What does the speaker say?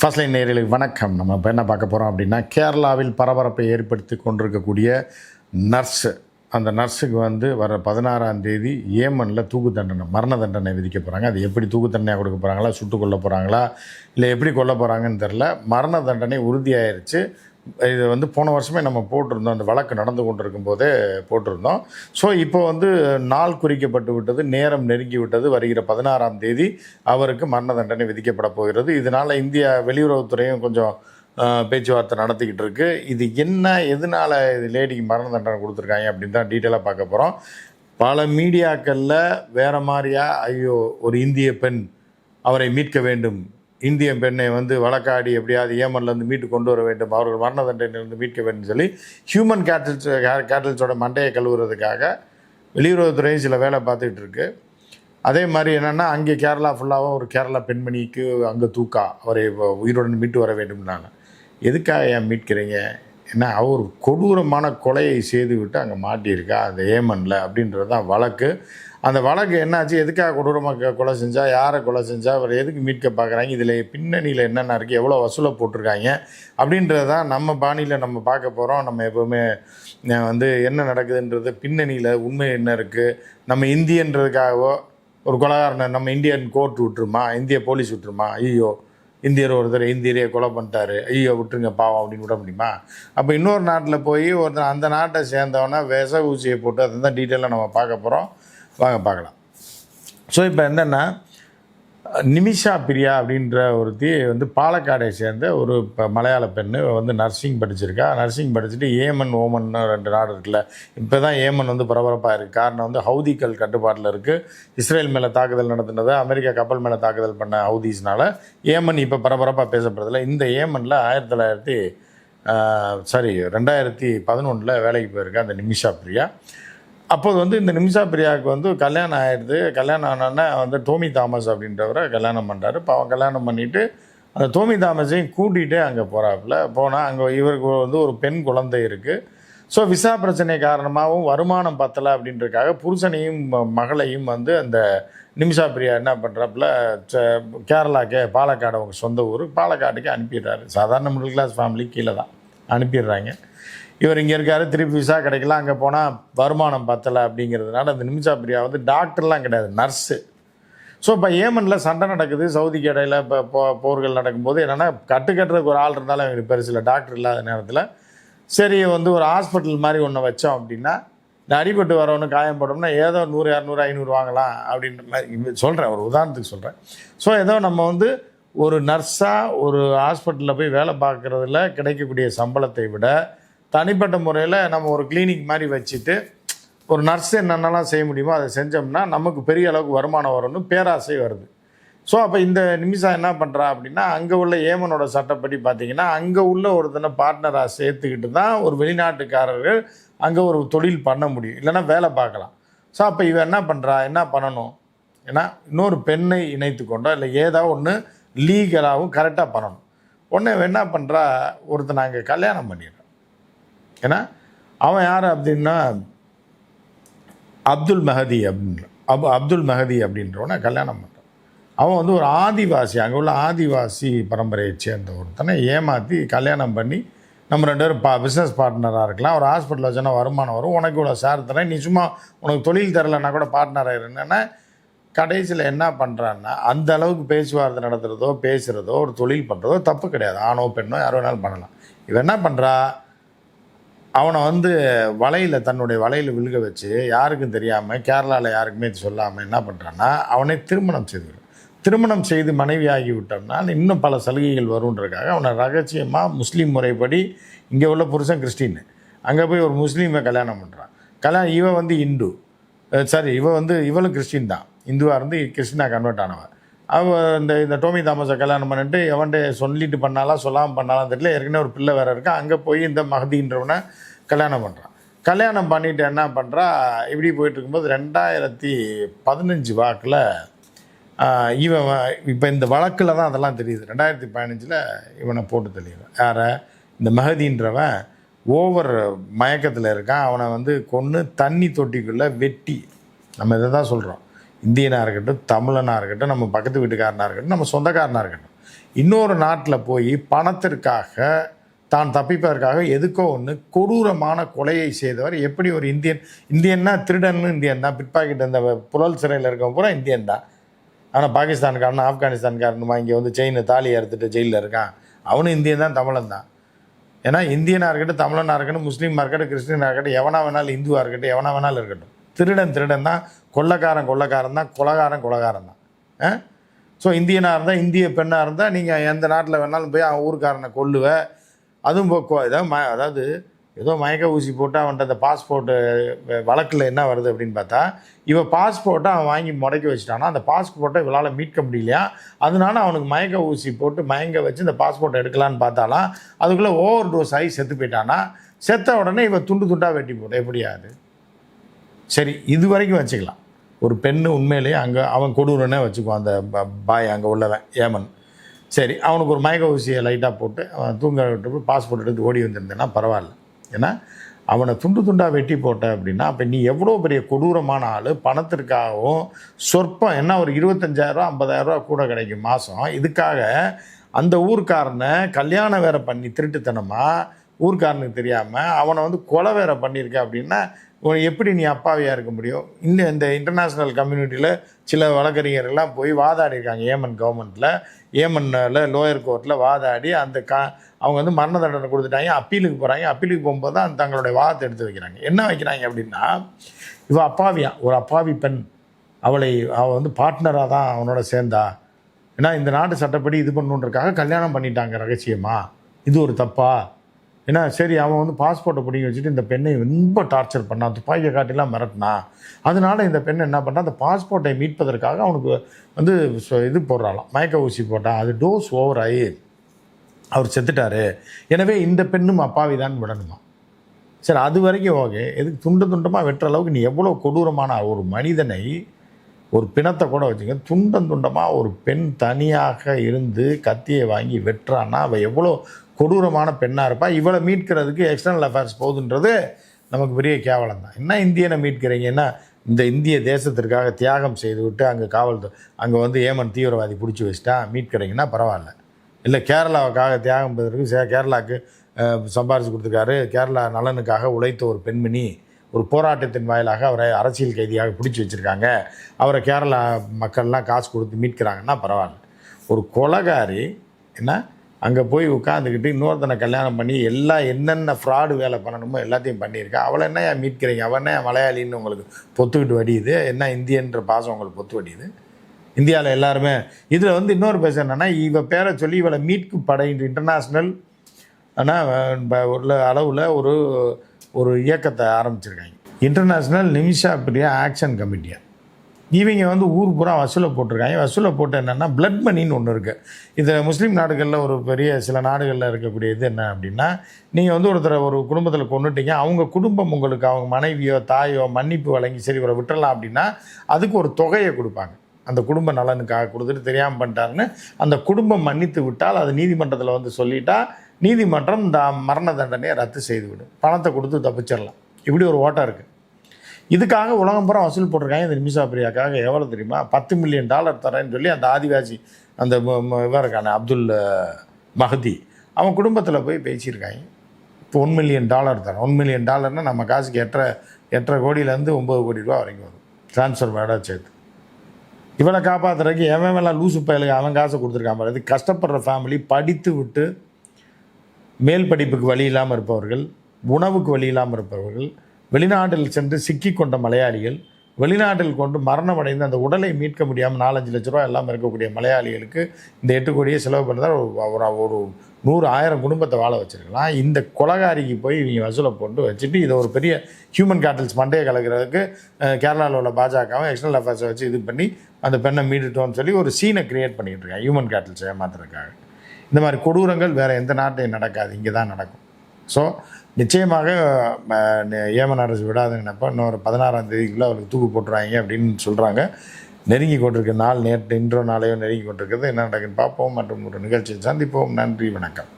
First line நேரில் வணக்கம். நம்ம இப்போ என்ன பார்க்க போகிறோம் அப்படின்னா கேரளாவில் பரபரப்பை ஏற்படுத்தி கொண்டிருக்கக்கூடிய நர்ஸு. அந்த நர்ஸுக்கு வந்து வர பதினாறாம் தேதி ஏமனில் தூக்கு தண்டனை மரண தண்டனை விதிக்க போகிறாங்க அது எப்படி தூக்கு தண்டனையாக கொடுக்க போகிறாங்களா சுட்டு கொல்ல போகிறாங்களா இல்லை எப்படி கொல்ல போகிறாங்கன்னு தெரில மரண தண்டனை உறுதியாயிருச்சு. இது வந்து போன வருஷமே நம்ம போட்டிருந்தோம். அந்த வழக்கு நடந்து கொண்டிருக்கும் போதே போட்டிருந்தோம். ஸோ இப்போ வந்து நாள் குறிக்கப்பட்டு விட்டது நேரம் நெருங்கி விட்டது. வருகிற பதினாறாம் தேதி அவருக்கு மரண தண்டனை விதிக்கப்பட போகிறது. இதனால் இந்தியா வெளியுறவுத்துறையும் கொஞ்சம் பேச்சுவார்த்தை நடத்திக்கிட்டு இருக்கு. இது என்ன எதனால் இது லேடிக்கு மரண தண்டனை கொடுத்துருக்காங்க அப்படின்னு தான் டீட்டெயிலாக பார்க்க போகிறோம் பல மீடியாக்களில் வேறு மாதிரியா ஐயோ ஒரு இந்திய பெண் அவரை மீட்க வேண்டும் இந்திய பெண்ணை வந்து வழக்காடி எப்படியாவது ஏமன்லேருந்து மீட்டு கொண்டு வர வேண்டும். அவர்கள் மரண தண்டனையிலிருந்து மீட்க வேண்டும் சொல்லி ஹியூமன் கேட்டல்ஸ் கேட்டல்ஸோட மண்டையை கழுவுறதுக்காக வெளியுறவுத்துறையும் சில வேலை பார்த்துக்கிட்டு இருக்கு. அதே மாதிரி என்னென்னா அங்கே கேரளா ஃபுல்லாகவும் ஒரு கேரளா பெண்மணிக்கு அங்கே தூக்கா அவரை உயிருடன் மீட்டு வர வேண்டும்னாங்க. எதுக்காக ஏன் மீட்கிறீங்க? ஏன்னா அவர் கொடூரமான கொலையை செய்து விட்டு அங்கே மாட்டியிருக்கா அந்த ஏமனில் அப்படின்றது தான் வழக்கு. அந்த வழக்கு என்னாச்சு? எதுக்காக கொடூரமாக கொலை செஞ்சா? யாரை கொலை செஞ்சா? அவர் எதுக்கு மீட்க பார்க்குறாங்க? இதில் பின்னணியில் என்னென்ன இருக்குது எவ்வளோ வசூலை போட்டிருக்காங்க? அப்படின்றது தான் நம்ம பாணியில் நம்ம பார்க்க போகிறோம் நம்ம எப்போவுமே வந்து என்ன நடக்குதுன்றது பின்னணியில் உண்மை என்ன இருக்குது நம்ம இந்தியன்றதுக்காகவோ ஒரு கொலகாரனை நம்ம இந்தியன் கோர்ட் விட்டுருமா? இந்திய போலீஸ் விட்டுருமா? ஐயோ இந்தியர் ஒருத்தர் இந்தியரையே கொலை பண்ணிட்டாரு. ஐயோ விட்டுருங்க பாவம் அப்படின்னு விட முடியுமா? அப்போ இன்னொரு நாட்டில் போய் ஒருத்தர் அந்த நாட்டை சேர்ந்தவனா விஷ ஊசியை போட்டு அதை தான் டீட்டெயிலாக நம்ம பார்க்க போகிறோம் வாங்க பார்க்கலாம். ஸோ இப்போ என்னென்னா நிமிஷா பிரியா அப்படின்ற ஒருத்தி வந்து பாலக்காடை சேர்ந்த ஒரு இப்போ மலையாள பெண்ணு வந்து நர்சிங் படிச்சிருக்கா. நர்சிங் படிச்சுட்டு ஏமன் ஓமன்னு ரெண்டு நாடு இருக்குல்ல. இப்போ தான் ஏமன் வந்து பரபரப்பாக இருக்குது காரணம் வந்து ஹவுதிக்கள் கட்டுப்பாட்டில் இருக்குது இஸ்ரேல் மேலே தாக்குதல் நடத்தினது அமெரிக்கா கப்பல் மேலே தாக்குதல் பண்ண ஹவுதிஸ்னால ஏமன் இப்போ பரபரப்பாக பேசப்படுறதில்ல இந்த ஏமனில் ஆயிரத்தி தொள்ளாயிரத்தி சாரி ரெண்டாயிரத்தி பதினொன்றில் வேலைக்கு போயிருக்கா அந்த நிமிஷா பிரியா. அப்போது வந்து இந்த நிமிஷா பிரியாவுக்கு வந்து கல்யாணம் ஆயிடுது. கல்யாணம் ஆனோடனே வந்து டோமி தாமஸ் அப்படின்றவரை கல்யாணம் பண்ணுறாரு இப்போ அவன் கல்யாணம் பண்ணிவிட்டு அந்த டோமி தாமஸையும் கூட்டிகிட்டு அங்கே போகிறாப்புல போனால் அங்கே இவருக்கு வந்து ஒரு பெண் குழந்தை இருக்குது ஸோ விசா பிரச்சனை காரணமாகவும் வருமானம் பத்தலை அப்படின்றதுக்காக புருஷனையும் மகளையும் வந்து அந்த நிமிஷா பிரியா என்ன பண்ணுறாப்புல கேரளாக்கு பாலக்காடு அவங்க சொந்த ஊர். பாலக்காட்டுக்கு அனுப்பிடுறாரு. சாதாரண மிடில் கிளாஸ் ஃபேமிலி கீழே தான். அனுப்பிடுறாங்க. இவர் இங்கே இருக்காரு திருப்பி விசா கிடைக்கல அங்கே போனால் வருமானம் பத்தலை அப்படிங்கிறதுனால அந்த நிமிஷா பிரியா வந்து டாக்டர்லாம் கிடையாது நர்ஸு ஸோ இப்போ ஏமனில் சண்டை நடக்குது சவுதிக்கு இடையில் இப்போ போ போர்கள் நடக்கும்போது என்னென்னா கட்டு கட்டுறதுக்கு ஒரு ஆள் இருந்தாலும் அவங்களுக்கு பெருசில் டாக்டர் இல்லாத நேரத்தில் சரி வந்து ஒரு ஹாஸ்பிட்டல் மாதிரி ஒன்று வச்சோம் அப்படின்னா இந்த அடிபட்டு வரவனு காயப்படணும்னா ஏதோ நூறு இரநூறு ஐநூறு வாங்கலாம் அப்படின்ற மாதிரி சொல்கிறேன் ஒரு உதாரணத்துக்கு சொல்கிறேன் ஸோ ஏதோ நம்ம வந்து ஒரு நர்ஸாக ஒரு ஹாஸ்பிட்டலில் போய் வேலை பார்க்குறதுல கிடைக்கக்கூடிய சம்பளத்தை விட தனிப்பட்ட முறையில் நம்ம ஒரு கிளினிக் மாதிரி வச்சுட்டு ஒரு நர்ஸ் என்னென்னலாம் செய்ய முடியுமோ அதை செஞ்சோம்னா நமக்கு பெரிய அளவுக்கு வருமானம் வரும்னு பேராசை வருது. ஸோ அப்போ இந்த நிமிஷம் என்ன பண்ணுறா அப்படின்னா அங்கே உள்ள ஏமனோட சட்டப்படி பார்த்தீங்கன்னா அங்கே உள்ள ஒருத்தனை பார்ட்னராக சேர்த்துக்கிட்டு தான் ஒரு வெளிநாட்டுக்காரர்கள் அங்கே ஒரு தொழில் பண்ண முடியும். இல்லைன்னா வேலை பார்க்கலாம். ஸோ அப்போ இவன் என்ன பண்ணுறா என்ன பண்ணணும்? ஏன்னா இன்னொரு பெண்ணை இணைத்து கொண்டோ இல்லை ஏதாவது ஒன்று லீகலாகவும் கரெக்டாக பண்ணணும். உடனே இவன் என்ன பண்ணுறா ஒருத்தனை அங்கே கல்யாணம் பண்ணிடுறேன். ஏன்னா அவன் யார் அப்படின்னா அப்துல் மஹதி அப்படின்ற அப் அப்துல் மஹதி அப்படின்றவனை கல்யாணம் பண்ணுறான் அவன் வந்து ஒரு ஆதிவாசி அங்கே உள்ள ஆதிவாசி பரம்பரையை சேர்ந்த ஒருத்தனை ஏமாற்றி கல்யாணம் பண்ணி நம்ம ரெண்டு பேரும் பா பிஸ்னஸ் பார்ட்னராக இருக்கலாம். ஒரு ஹாஸ்பிட்டலில் வச்சோன்னா வருமானம் வரும். உனக்கு இவ்வளோ சார் தரேன். நீ சும்மா உனக்கு தொழில் தரலைன்னா கூட பார்ட்னராக இருந்தேன்னா கடைசியில் என்ன பண்ணுறான்னா அந்த அளவுக்கு பேச்சுவார்த்தை நடத்துகிறதோ பேசுகிறதோ ஒரு தொழில் பண்ணுறதோ தப்பு கிடையாது. ஆணோ பெண்ணோ யாரோ வேணாலும் பண்ணலாம். இவன் என்ன பண்ணுறா அவனை வந்து வலையில் தன்னுடைய வலையில் விழுக வச்சு யாருக்கும் தெரியாமல் கேரளாவில் யாருக்குமே சொல்லாமல் என்ன பண்ணுறான்னா அவனை திருமணம் செய்து திருமணம் செய்து மனைவியாகி விட்டோம்னா இன்னும் பல சலுகைகள் வருன்றதுக்காக அவனை ரகசியமாக முஸ்லீம் முறைப்படி இங்கே உள்ள புருஷன் கிறிஸ்டின் அங்கே போய் ஒரு முஸ்லீமை கல்யாணம் பண்ணுறான் கல்யாணம் இவன் வந்து இந்து. சாரி இவன் வந்து இவளும் கிறிஸ்டின் தான். இந்துவாக இருந்து கிறிஸ்டினாக கன்வெர்ட் ஆனவன். அவன் இந்த இந்த டோமி தாமஸை கல்யாணம் பண்ணிட்டு எவன்ட்டு சொல்லிட்டு பண்ணாலாம் சொல்லாமல் பண்ணாலாம் தெரியல. ஏற்கனவே ஒரு பிள்ளை வேறு இருக்கா. அங்கே போய் இந்த மகதின்றவனை கல்யாணம் பண்ணுறான் கல்யாணம் பண்ணிட்டு என்ன பண்ணுறா இப்படி போயிட்டு இருக்கும்போது ரெண்டாயிரத்தி பதினஞ்சு வாக்கில் இவன் இப்போ இந்த வழக்கில் தான் அதெல்லாம் தெரியுது. ரெண்டாயிரத்தி பதினஞ்சில் இவனை போட்டு தெளிவான் யாரை? இந்த மகதின்றவன் ஓவர் மயக்கத்தில் இருக்கான். அவனை வந்து கொன்று தண்ணி தொட்டிக்குள்ளே வெட்டி. நம்ம இதை தான் சொல்கிறோம் இந்தியனாக இருக்கட்டும் தமிழனாக இருக்கட்டும் நம்ம பக்கத்து வீட்டுக்காரனாக இருக்கட்டும் நம்ம சொந்தக்காரனாக இருக்கட்டும். இன்னொரு நாட்டில் போய் பணத்திற்காக தான் தப்பிப்பதற்காக எதுக்கோ ஒன்று கொடூரமான கொலையை செய்தவர் எப்படி ஒரு இந்தியன் இந்தியன்னா திருடன்னு இந்தியன் தான். பிட்பாக்கெட் அந்த புழல் சிறையில் இருக்கவன் பூரா இந்தியன் தான். ஆனால் பாகிஸ்தான்காரன் ஆப்கானிஸ்தான்காரனுமா இங்கே வந்து செயின் தாலி அறுத்துட்டு ஜெயிலில் இருக்கான். அவனும் இந்தியன் தான் தமிழன் தான். ஏன்னா இந்தியனாக இருக்கட்டும் தமிழனாக இருக்கட்டும் முஸ்லீமாக இருக்கட்டும் கிறிஸ்டினாக இருக்கட்டும் எவனா வேணாலும் இந்துவாக இருக்கட்டும் எவனா வேணாலும் இருக்கட்டும். திருடன் திருடன் தான் கொள்ளக்காரன் கொள்ளக்காரன் தான் கொலகாரன் கொலகாரன் தான். ஸோ இந்தியனாக இருந்தால் இந்திய பெண்ணாக இருந்தால் நீங்கள் எந்த நாட்டில் வேணாலும் போய் அவன் ஊருக்காரனை கொல்லுவ. அதுவும் இப்போ கொ- ஏதோ ம அதாவது ஏதோ மயக்க ஊசி போட்டு அவன்கிட்ட அந்த பாஸ்போர்ட்டு வழக்கில் என்ன வருது அப்படின்னு பார்த்தா இவன் பாஸ்போர்ட்டை அவன் வாங்கி முடக்கி வச்சுட்டானா அந்த பாஸ்போர்ட்டை இவளால் மீட்க முடியலையா? அதனால அவனுக்கு மயக்க ஊசி போட்டு மயங்க வச்சு இந்த பாஸ்போர்ட்டை எடுக்கலான்னு பார்த்தாலாம் அதுக்குள்ளே ஓவர் டோஸ் ஆகி செத்து போயிட்டானா? செத்த உடனே இவன் துண்டு துண்டாக வெட்டி போட்டு எப்படியாது சரி இது வரைக்கும் வச்சுக்கலாம். ஒரு பெண்ணு உண்மையிலேயே அங்கே அவன் கொடூரனே வச்சுக்குவான் அந்த ப- பாய் அங்கே உள்ளவன் ஏமன். சரி அவனுக்கு ஒரு மயக்க ஊசியை லைட்டாக போட்டு அவன் தூங்க விட்டு போய் பாஸ்போர்ட் எடுத்து ஓடி வந்திருந்தேன்னா பரவாயில்ல. ஏன்னா அவனை துண்டு துண்டாக வெட்டி போட்ட அப்படின்னா அப்போ நீ எவ்வளோ பெரிய கொடூரமான ஆள் பணத்திற்காகவும் சொற்பம் என்ன ஒரு இருபத்தஞ்சாயிரரூவா ஐம்பதாயிரரூவா கூட கிடைக்கும் மாதம் இதுக்காக அந்த ஊர்க்காரனை கல்யாணம் வேற பண்ணி திருட்டுத்தனமாக ஊர்க்காரனுக்கு தெரியாமல் அவனை வந்து கொலை வேற பண்ணியிருக்க அப்படின்னா எப்படி நீ அப்பாவியாக இருக்க முடியும்? இன்னும் இந்த இன்டர்நேஷ்னல் கம்யூனிட்டியில் சில வழக்கறிஞர்கள்லாம் போய் வாதாடிருக்காங்க ஏமன் கவர்மெண்ட்டில் ஏமனில் லோயர் கோர்ட்டில் வாதாடி அந்த கா அவங்க வந்து மரண தண்டனை கொடுத்துட்டாங்க அப்பீலுக்கு போகிறாங்க அப்பீலுக்கு போகும்போது தான் தங்களுடைய வாதத்தை எடுத்து வைக்கிறாங்க. என்ன வைக்கிறாங்க அப்படின்னா இவள் அப்பாவியா? ஒரு அப்பாவி பெண். அவளை அவள் வந்து பார்ட்னராக தான் அவனோட சேர்ந்தா. ஏன்னா இந்த நாட்டு சட்டப்படி இது பண்ணுன்றக்காக கல்யாணம் பண்ணிட்டாங்க ரகசியமா? இது ஒரு தப்பா? ஏன்னா சரி அவன் வந்து பாஸ்போர்ட்டை பிடிங்கி வச்சுட்டு இந்த பெண்ணை ரொம்ப டார்ச்சர் பண்ணான் துப்பாக்கியை காட்டிலாம் மிரட்டினான் அதனால இந்த பெண் என்ன பண்ணா அந்த பாஸ்போர்ட்டை மீட்பதற்காக அவனுக்கு வந்து சொ- இது போடுறாளாம். மயக்க ஊசி போட்டான் அது டோஸ் ஓவர் ஆகி அவர் செத்துட்டாரு. எனவே இந்த பெண்ணும் அப்பாவி தான் விடணுமா? சரி அது வரைக்கும் ஓகே. எதுக்கு துண்டு துண்டமாக வெட்டுற அளவுக்கு நீ எவ்வளோ கொடூரமான ஒரு மனிதனை ஒரு பிணத்தை கூட வச்சுக்க துண்டம் துண்டமாக ஒரு பெண் தனியாக இருந்து கத்தியை வாங்கி வெட்டுறான்னா அவள் எவ்வளோ கொடூரமான பெண்ணாக இருப்பா. இவளை மீட்கிறதுக்கு எக்ஸ்டர்னல் அஃபேர்ஸ் போகுதுன்றது நமக்கு பெரிய கேவலம் தான் என்ன இந்தியனை மீட்கிறீங்கன்னா இந்த இந்திய தேசத்திற்காக தியாகம் செய்துவிட்டு அங்கே காவல் அங்கே வந்து ஏமன் தீவிரவாதி பிடிச்சி வச்சுட்டா மீட்கிறீங்கன்னா பரவாயில்ல. இல்லை கேரளாவுக்காக தியாகம் பெறுவதற்கு சே- கேரளாவுக்கு சம்பாரித்து சம்பாரிச்சு கொடுத்துருக்காரு. கேரளா நலனுக்காக உழைத்த ஒரு பெண்மணி ஒரு போராட்டத்தின் வாயிலாக அவரை அரசியல் கைதியாக பிடிச்சி வச்சுருக்காங்க. அவரை கேரளா மக்கள்லாம் காசு கொடுத்து மீட்கிறாங்கன்னா பரவாயில்ல. ஒரு கொலகாரி என்ன? அங்கே போய் உட்காந்துக்கிட்டு இன்னொருத்தனை கல்யாணம் பண்ணி எல்லா என்னென்ன ஃப்ராடு வேலை பண்ணணுமோ எல்லாத்தையும் பண்ணியிருக்கா. அவளை என்ன ஏன் மீட்கிறீங்க அவள் என்ன ஏன் மலையாளின்னு உங்களுக்கு பொத்துக்கிட்டு வடியுது? என்ன இந்தியன்ற பாசம் உங்களுக்கு பொத்து வடியுது? இந்தியாவில் எல்லாருமே. இதில் வந்து இன்னொரு பேச என்னென்னா இவ பேரை சொல்லி இவளை மீட்கு படை இன்டர்நேஷ்னல் ஆனால் உள்ள அளவில் ஒரு ஒரு இயக்கத்தை ஆரம்பிச்சிருக்காங்க. இன்டர்நேஷ்னல் நிமிஷா பிரியா ஆக்ஷன் கமிட்டியா இவங்க வந்து ஊர் பூரா வசூலை போட்டிருக்காங்க. வசூலை போட்டு என்னென்னா பிளட் மணின்னு ஒன்று இருக்குது இது முஸ்லீம் நாடுகளில் ஒரு பெரிய சில நாடுகளில் இருக்கக்கூடிய இது என்ன அப்படின்னா நீங்கள் வந்து ஒருத்தரை ஒரு குடும்பத்தில் கொண்டுட்டீங்க அவங்க குடும்பம் உங்களுக்கு அவங்க மனைவியோ தாயோ மன்னிப்பு வழங்கி சரி இவரை விட்டுறலாம் அப்படின்னா அதுக்கு ஒரு தொகையை கொடுப்பாங்க. அந்த குடும்ப நலனுக்காக கொடுத்துட்டு தெரியாமல் பண்ணிட்டாருன்னு அந்த குடும்பம் மன்னித்து விட்டால் அது நீதிமன்றத்தில் வந்து சொல்லிட்டா நீதிமன்றம் இந்த மரண தண்டனையை ரத்து செய்துவிடும். பணத்தை கொடுத்து தப்பிச்சிடலாம். இப்படி ஒரு ஓட்டம் இருக்குது இதுக்காக உலகம் பூரா வசூல் போட்டிருக்காங்க. இந்த நிமிஷா பிரியாக்காக எவ்வளோ தெரியுமா? பத்து மில்லியன் டாலர் தரேன்னு சொல்லி அந்த ஆதிவாசி அந்த ம- இவன் அப்துல் மஹதி அவன் குடும்பத்தில் போய் பேசியிருக்காங்க. இப்போ ஒன் மில்லியன் டாலர் தரேன். ஒன் மில்லியன் டாலர்னால் நம்ம காசுக்கு எட்டரை எட்டரை கோடியிலேருந்து ஒம்பது கோடி ரூபா வரைக்கும் வரும். ட்ரான்ஸ்ஃபர் வேடாக சேர்த்து. இவனை காப்பாற்றுறதுக்கு எவன் எல்லாம் லூசு பயலுக்கு அவன் காசை கொடுத்துருக்கான் பாரு. இது கஷ்டப்படுற ஃபேமிலி படித்து விட்டு மேல் படிப்புக்கு வழி இல்லாமல் இருப்பவர்கள் உணவுக்கு வழி இல்லாமல் இருப்பவர்கள் வெளிநாட்டில் சென்று சிக்கி கொண்ட மலையாளிகள் வெளிநாட்டில் கொண்டு மரணமடைந்து அந்த உடலை மீட்க முடியாமல் நாலஞ்சு லட்ச ரூபா எல்லாம் இருக்கக்கூடிய மலையாளிகளுக்கு இந்த எட்டு கோடியை செலவு பண்ணுறதா ஒரு ஒரு நூறு ஆயிரம் குடும்பத்தை வாழ வச்சுருக்கலாம். இந்த கொலகாரிக்கு போய் இவங்க வசூலை போட்டு வச்சுட்டு இதை ஒரு பெரிய ஹியூமன் கேட்டல்ஸ் மண்டையை கலக்கிறதுக்கு கேரளாவில் உள்ள பாஜகவும் எக்ஸ்டர்னல் அஃபேர்ஸை வச்சு இது பண்ணி அந்த பெண்ணை மீட்டுட்டோம்னு சொல்லி ஒரு சீனை கிரியேட் பண்ணிகிட்டு இருக்காங்க ஹியூமன் கேட்டல்ஸ் ஏமாத்துறதுக்காக. இந்த மாதிரி கொடூரங்கள் வேறு எந்த நாட்டையும் நடக்காது இங்கே தான் நடக்கும். ஸோ நிச்சயமாக ஏமன் அரசு விடாதுன்னப்போ இன்னொரு பதினாறாம் தேதிக்குள்ளே அவருக்கு தூக்கு போட்டுருவாங்க அப்படின்னு சொல்கிறாங்க நெருங்கி கொண்டிருக்க நாள் நேற்று இன்றோ நாளையோ நெருங்கி கொண்டிருக்கிறது. என்ன நடக்குன்னு பார்ப்போம். மற்றும் ஒரு நிகழ்ச்சியை சந்திப்போம். நன்றி வணக்கம்.